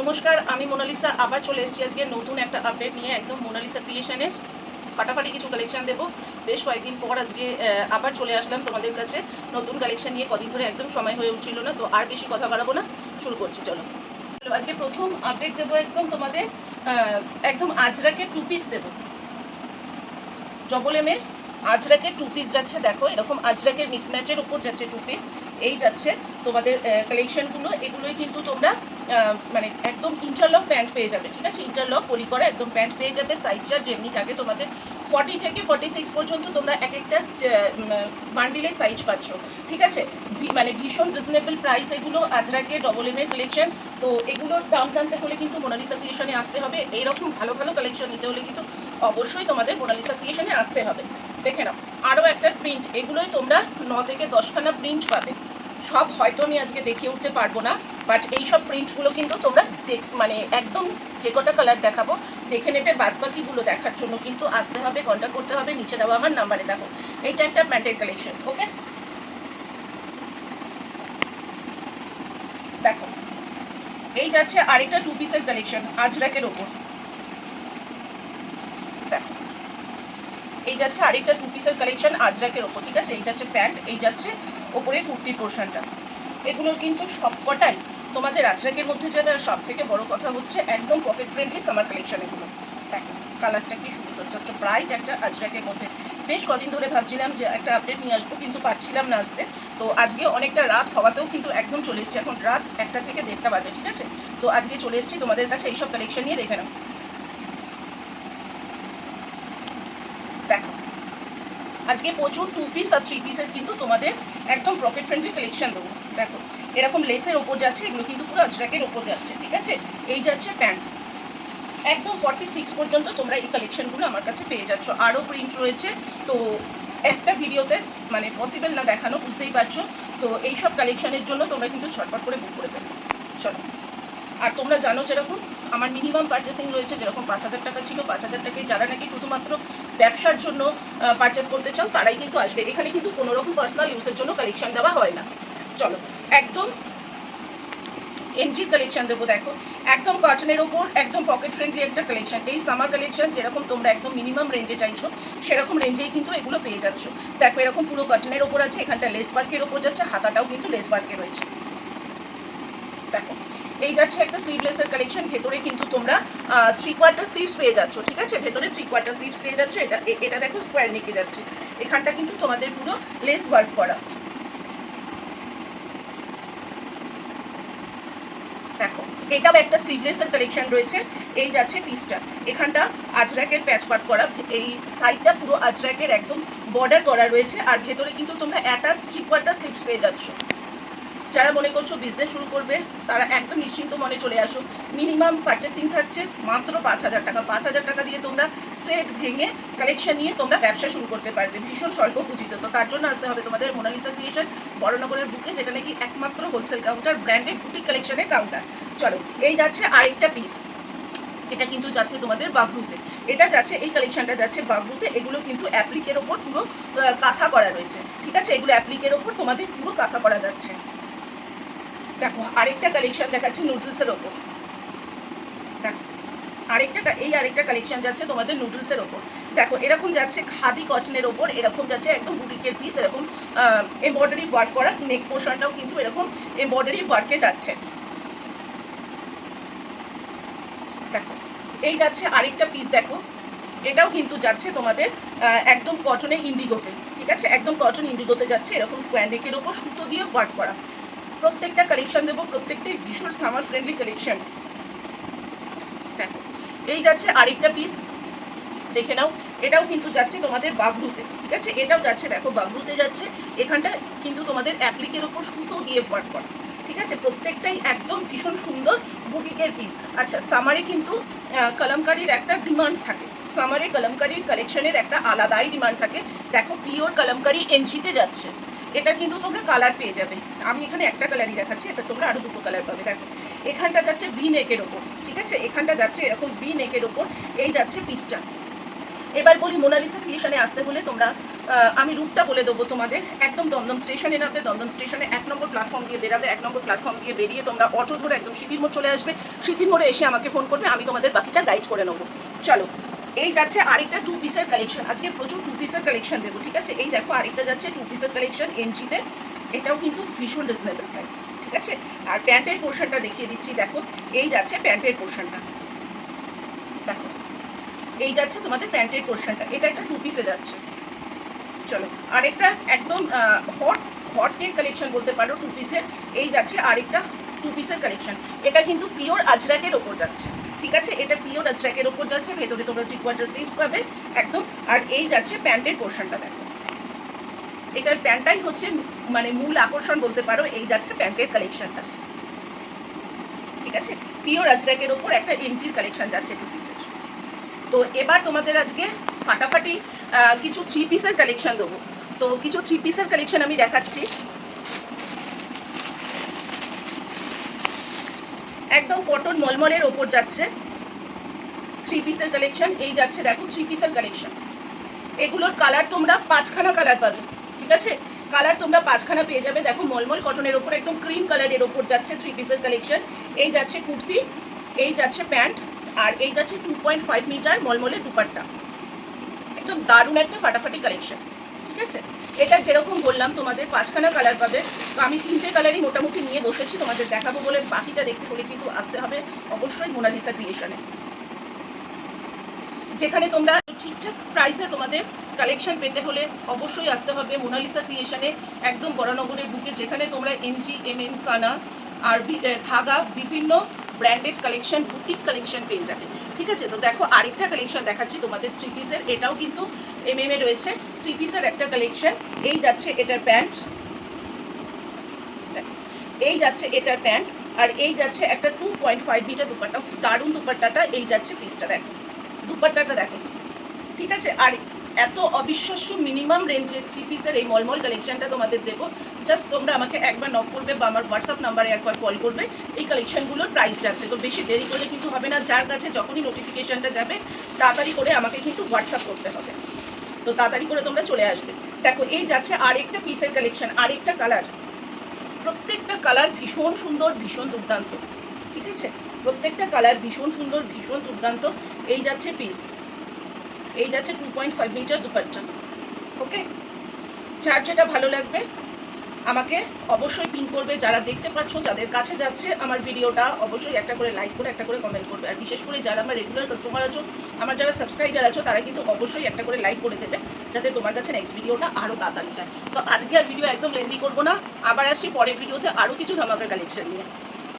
নমস্কার, আমি মোনালিসা। আবার চলে এসেছি আজকে নতুন একটা আপডেট নিয়ে একদম মোনালিসা ক্রিয়েশনের ফাটাফাটি কিছু কালেকশন দেবো। বেশ কয়েকদিন পর আজকে আবার চলে আসলাম তোমাদের কাছে নতুন কালেকশন নিয়ে। কদিন ধরে একদম সময় হয়ে উঠছিল না, তো আর বেশি কথা বাড়াবো না। শুরু করছি, চলো। আজকে প্রথম আপডেট দেবো একদম তোমাদের একদম আজরাকে টু পিস দেবো। ডবল এম এর টু পিস যাচ্ছে, দেখো, এরকম আজরাকের মিক্স ম্যাচের উপর যাচ্ছে টু পিস এই যাচ্ছে তোমাদের কালেকশনগুলো এগুলোই কিন্তু তোমরা মানে একদম ইন্টারলক প্যান্ট পেয়ে যাবে, ঠিক আছে? ইন্টারলক পরি করা একদম প্যান্ট পেয়ে যাবে সাইজ চার্ট যেমনি থাকে তোমাদের। ফর্টি থেকে ফর্টি সিক্স পর্যন্ত তোমরা এক একটা বান্ডিলের সাইজ পাচ্ছ, ঠিক আছে? মানে ভীষণ রিজনেবল প্রাইস এগুলো, আজরাকে ডবল এম এর কালেকশন তো এগুলোর দাম জানতে হলে কিন্তু মোনালিসা ক্রিয়েশনে আসতে হবে। এইরকম ভালো ভালো কালেকশন নিতে হলে কিন্তু অবশ্যই তোমাদের মোনালিসা ক্রিয়েশনে আসতে হবে। দেখে নাও, আরও একটা প্রিন্ট এগুলোই তোমরা ন থেকে দশখানা প্রিন্ট পাবে। সব হয়তো আমি আজকে দেখিয়ে উঠতে পারব না বাট এই সব প্রিন্টগুলো কিন্তু তোমরা মানে একদম যে কটা কালার দেখাবো, দেখে নেবে বাদ বাকিগুলো দেখার জন্য, কিন্তু আসতে হবে কন্ট্যাক্ট করতে হবে, নিচে দেওয়া আমার নাম্বারে দেখো। এইটা একটা প্যান্টের কালেকশন ওকে দেখো, এই যাচ্ছে আরেকটা টু পিসের কালেকশন আজরাকের ওপর। দেখো, এই যাচ্ছে আরেকটা টু পিসের কালেকশন আজরাকের ওপর, ঠিক আছে? এই যাচ্ছে প্যান্ট, এই যাচ্ছে ওপরে কুর্তির পোর্শনটা এগুলোর কিন্তু সবকটাই তোমাদের আজরাকের মধ্যে আর সব থেকে বড় কথা হচ্ছে একদম পকেট ফ্রেন্ডলি সামার কালেকশন এগুলো। দেখো কালারটা কি সুন্দর জাস্ট ব্রাইট একটা আজরাকের মধ্যে। বেশ কদিন ধরে ভাবছিলাম যে একটা আপডেট নিয়ে আসব, কিন্তু পারছিলাম না আসতে। তো আজকে অনেকটা রাত হওয়াতেও কিন্তু একদম চলে এসেছি। এখন রাত একটা থেকে দেড়টা বাজে, ঠিক আছে? তো আজকে চলে এসেছি তোমাদের কাছে এইসব কালেকশন নিয়ে দেখে নাও দেখো আজকে প্রচুর টু পিস আর থ্রি পিসের কিন্তু তোমাদের একদম পকেট ফ্রেন্ডলি কালেকশন দেবো। দেখো, এরকম লেসের ওপর যাচ্ছে, এগুলো কিন্তু পুরো আজরাকের ওপর যাচ্ছে, ঠিক আছে? এই যাচ্ছে প্যান্ট একদম ফর্টি সিক্স পর্যন্ত তোমরা এই কালেকশনগুলো আমার কাছে পেয়ে যাচ্ছ। আরও প্রিন্ট রয়েছে, তো একটা ভিডিওতে মানে পসিবল না দেখানো, বুঝতেই পারছ? তো এই সব কালেকশনের জন্য তোমরা কিন্তু ছটপট করে বুক করে ফেলবে চলো। আর তোমরা জানো যেরকম আমার মিনিমাম পারচেসিং রয়েছে যেরকম পাঁচ হাজার টাকা ছিল, পাঁচ হাজার টাকায় যারা নাকি শুধুমাত্র ব্যবসার জন্য পারচেস করতে চাও, তারাই কিন্তু আসবে। এখানে কিন্তু কোনো রকম পার্সোনাল ইউজের জন্য কালেকশন দেওয়া হয় না। চলো, একদম এনজির কালেকশন দেবো, দেখো। একদম কটনের ওপর, একদম পকেট ফ্রেন্ডলি একটা কালেকশন এই সামার কালেকশন যেরকম তোমরা একদম মিনিমাম রেঞ্জে চাইছো, সেরকম রেঞ্জেই কিন্তু এগুলো পেয়ে যাচ্ছ। দেখো, এরকম পুরো কটনের ওপর আছে, এখানটা লেস ওয়ার্কের ওপর যাচ্ছে, হাতাটাও কিন্তু লেস ওয়ার্কে রয়েছে। দেখো এই যাচ্ছে একটা স্লিভলেসের কালেকশন ভেতরে কিন্তু তোমরা থ্রি কোয়ার্টার স্লিভস পেয়ে যাচ্ছ, ঠিক আছে? ভেতরে থ্রি কোয়ার্টার স্লিভস পেয়ে যাচ্ছ, এটা এটা দেখো স্কোয়ার নেকে যাচ্ছে। এখানটা কিন্তু তোমাদের পুরো লেস ওয়ার্ক করা। দেখো, এটাও একটা স্লিভলেসের কালেকশন রয়েছে, এই যাচ্ছে পিসটা এখানটা আজরাকের প্যাচ পাট করা, এই সাইডটা পুরো আজরাকের একদম বর্ডার করা রয়েছে, আর ভেতরে কিন্তু তোমরা অ্যাটাচ থ্রি কোয়ার্টার স্লিভস পেয়ে যাচ্ছ। যারা মনে করছ বিজনেস শুরু করবে, তারা একদম নিশ্চিন্ত মনে চলে আসো। মিনিমাম পারচেসিং থাকছে মাত্র পাঁচ হাজার টাকা। পাঁচ হাজার টাকা দিয়ে তোমরা সেট ভেঙে কালেকশন নিয়ে তোমরা ব্যবসা শুরু করতে পারবে, ভীষণ স্বল্প পুঁজিতে। তো তার জন্য আসতে হবে তোমাদের মোনালিসা ক্রিয়েশন বড়নগরের বুকে, যেটা নাকি একমাত্র হোলসেল কাউন্টার ব্র্যান্ডেড বুটিক কালেকশনের কাউন্টার চলো, এই যাচ্ছে আরেকটা পিস এটা কিন্তু যাচ্ছে তোমাদের বাগরুতে এটা যাচ্ছে, এই কালেকশনটা যাচ্ছে বাগরুতে এগুলো কিন্তু অ্যাপ্লিকের ওপর পুরো কাঁথা করা রয়েছে। ঠিক আছে? এগুলো অ্যাপ্লিকের ওপর তোমাদের পুরো কাঁথা করা যাচ্ছে। দেখো, আরেকটা কালেকশন দেখাচ্ছি নুডলসের ওপর। দেখো, আরেকটা এই আরেকটা কালেকশন যাচ্ছে তোমাদের নুডলসের ওপর। দেখো, এরকম যাচ্ছে খাদি কটনের ওপর, এরকম যাচ্ছে একদম বুটিকের পিস এরকম এমব্রয়ডারি ওয়ার্ক করা নেক পোর্শনটাও কিন্তু এরকম এমব্রয়ডারি ওয়ার্কে যাচ্ছে। দেখো, এই যাচ্ছে আরেকটা পিস দেখো। এটাও কিন্তু যাচ্ছে তোমাদের একদম কটনে ইন্ডিগোতে ঠিক আছে? একদম কটন ইন্ডিগোতে যাচ্ছে, এরকম স্কোয়ার নেকের ওপর সুতো দিয়ে ওয়ার্ক করা। প্রত্যেকটা কালেকশন দেবো, প্রত্যেকটাই ভীষণ সামার ফ্রেন্ডলি কালেকশন দেখো, এই যাচ্ছে আরেকটা পিস দেখে নাও, এটাও কিন্তু যাচ্ছে তোমাদের বাগরুতে ঠিক আছে? এটাও যাচ্ছে, দেখো বাগরুতে যাচ্ছে, এখানটা কিন্তু তোমাদের অ্যাপ্লিকের ওপর সুতো দিয়ে ওয়ার্ক করা, ঠিক আছে? প্রত্যেকটাই একদম ভীষণ সুন্দর বুটিকের পিস আচ্ছা সামারে কিন্তু কলমকারির একটা ডিমান্ড থাকে। সামারে কলমকারির কালেকশনের একটা আলাদাই ডিমান্ড থাকে। দেখো পিওর কলমকারি এনজিতে যাচ্ছে। এটা কিন্তু তোমরা কালার পেয়ে যাবে। আমি এখানে একটা কালারই দেখাচ্ছি, এটা তোমরা আরও দুটো কালার পাবে। দেখো, এখানটা যাচ্ছে ভি নেকের ওপর, ঠিক আছে? এখানটা যাচ্ছে এরকম ভি নেকের ওপর, এই যাচ্ছে পিসটা এবার বলি মোনালিসা ক্রিয়েশনে আসতে হলে তোমরা আমি রুটটা বলে দেবো তোমাদের। একদম দমদম স্টেশনে নামবে, দমদম স্টেশনে এক নম্বর প্ল্যাটফর্ম দিয়ে বেরাবে, এক নম্বর প্ল্যাটফর্ম দিয়ে বেরিয়ে তোমরা অটো ধরে একদম সিঁথির মোড় চলে আসবে। সিঁথির মোড়ে এসে আমাকে ফোন করবে, আমি তোমাদের বাকিটা গাইড করে নেব। চলো এই যাচ্ছে আরেকটা টু পিসের কালেকশন আজকে প্রচুর টু পিসের কালেকশন দেবো, ঠিক আছে? এই দেখো, আরেকটা যাচ্ছে টু পিসের কালেকশন এনজিতে। এটাও কিন্তু ভীষণ রিজনেবল প্রাইস ঠিক আছে? আর প্যান্টের পোর্শনটা দেখিয়ে দিচ্ছি, দেখো। এই যাচ্ছে প্যান্টের পোর্শনটা দেখো, এই যাচ্ছে তোমাদের প্যান্টের পোর্শনটা এটা একটা টু পিসে যাচ্ছে। চলো, আরেকটা একদম হট হট কালেকশন বলতে পারো টু পিসের এই যাচ্ছে আরেকটা টু পিসের কালেকশন এটা কিন্তু পিওর আজরাকের ওপর যাচ্ছে। ঠিক আছে? এটা পিওর আজরাকের ওপর যাচ্ছে। ভেতরে তোমরা থ্রি কোয়ার্টার স্লিভস পাবে, একদম। আর এই যাচ্ছে প্যান্টের পোর্শনটা দেখো। এটার প্যান্টটাই হচ্ছে মানে মূল আকর্ষণ বলতে পারো, এই যাচ্ছে প্যান্টের কালেকশনটা ঠিক আছে? পিওর আজরাকের ওপর একটা এমজির কালেকশন যাচ্ছে টু পিসের তো এবার তোমাদের আজকে ফাটাফাটি কিছু থ্রি পিসের কালেকশন দেবো। তো কিছু থ্রি পিসের কালেকশন আমি দেখাচ্ছি। একদম কটন মলমলের ওপর যাচ্ছে। থ্রি পিসের কালেকশন এই যাচ্ছে দেখো থ্রি পিসের কালেকশন এগুলোর কালার তোমরা পাঁচখানা কালার পাবে, ঠিক আছে? কালার তোমরা পাঁচখানা পেয়ে যাবে। দেখো, মলমল কটনের ওপর, একদম ক্রিম কালারের ওপর যাচ্ছে থ্রি পিসের কালেকশন এই যাচ্ছে কুর্তি, এই যাচ্ছে প্যান্ট, আর এই যাচ্ছে টু পয়েন্ট ফাইভ মিটার মলমলের দুপাট্টা। একদম দারুণ একটা ফাটাফাটি কালেকশন ঠিক আছে এটা যেরকম বললাম, তোমাদের পাঁচখানা কালার পাবে। তো আমি তিনটে কালারই মোটামুটি নিয়ে বসেছি, তোমাদের দেখাবো বলে বাকিটা দেখতে হলে কিন্তু আসতে হবে অবশ্যই মোনালিসা ক্রিয়েশনে যেখানে তোমরা ঠিকঠাক প্রাইসে তোমাদের কালেকশন পেতে হলে অবশ্যই আসতে হবে মোনালিসা ক্রিয়েশনে একদম বরানগরের বুকে, যেখানে তোমরা এমজি এম এম সানা আর থাগা বিভিন্ন ব্র্যান্ডেড কালেকশন বুটিক কালেকশন পেয়ে যাবে। ঠিক আছে? তো দেখো আরেকটা কালেকশন দেখাচ্ছি তোমাদের থ্রি পিসের এটাও কিন্তু এম এম এ রয়েছে। থ্রি পিসের একটা কালেকশন এই যাচ্ছে এটার প্যান্ট এই যাচ্ছে এটার প্যান্ট আর এই যাচ্ছে একটা two point five meter dupatta. দারুণ দুপাট্টাটা, এই যাচ্ছে পিসটা দেখো। দুপাট্টাটা দেখো। ঠিক আছে? আর এত অবিশ্বাস্য মিনিমাম রেঞ্জের থ্রি পিসের এই মলমল কালেকশনটা তোমাদের দেবো। জাস্ট তোমরা আমাকে একবার নক করবে বা আমার হোয়াটসঅ্যাপ নাম্বারে একবার কল করবে। এই কালেকশনগুলোর প্রাইস জানতে। তো বেশি দেরি করলে কিন্তু হবে না। যার কাছে যখনই নোটিফিকেশনটা যাবে, তাড়াতাড়ি করে আমাকে কিন্তু হোয়াটসঅ্যাপ করতে হবে। তো তাড়াতাড়ি করে তোমরা চলে আসবে। দেখো, এই যাচ্ছে আরেকটা পিসের কালেকশন আরেকটা কালার প্রত্যেকটা কালার ভীষণ সুন্দর, ভীষণ দুর্দান্ত। ঠিক আছে? প্রত্যেকটা কালার ভীষণ সুন্দর, ভীষণ দুর্দান্ত। এই যাচ্ছে পিস এই যাচ্ছে two point five meter dupatta. Okay যার যেটা ভালো লাগবে, আমাকে অবশ্যই পিন করবে। যারা দেখতে পাচ্ছ, যাদের কাছে যাচ্ছে, আমার ভিডিওটা অবশ্যই একটা করে লাইক করে, একটা করে কমেন্ট করবে। আর বিশেষ করে যারা আমার রেগুলার কাস্টমার আছো, আমার যারা সাবস্ক্রাইবার আছো, তারা কিন্তু অবশ্যই একটা করে লাইক করে দেবে, যাতে তোমার কাছে নেক্সট ভিডিওটা আরও তাড়াতাড়ি যায়। তো আজকে আর ভিডিও একদম লেন্দি করব না। আবার আসছি পরের ভিডিওতে আরও কিছু ধামাকা কালেকশন নিয়ে।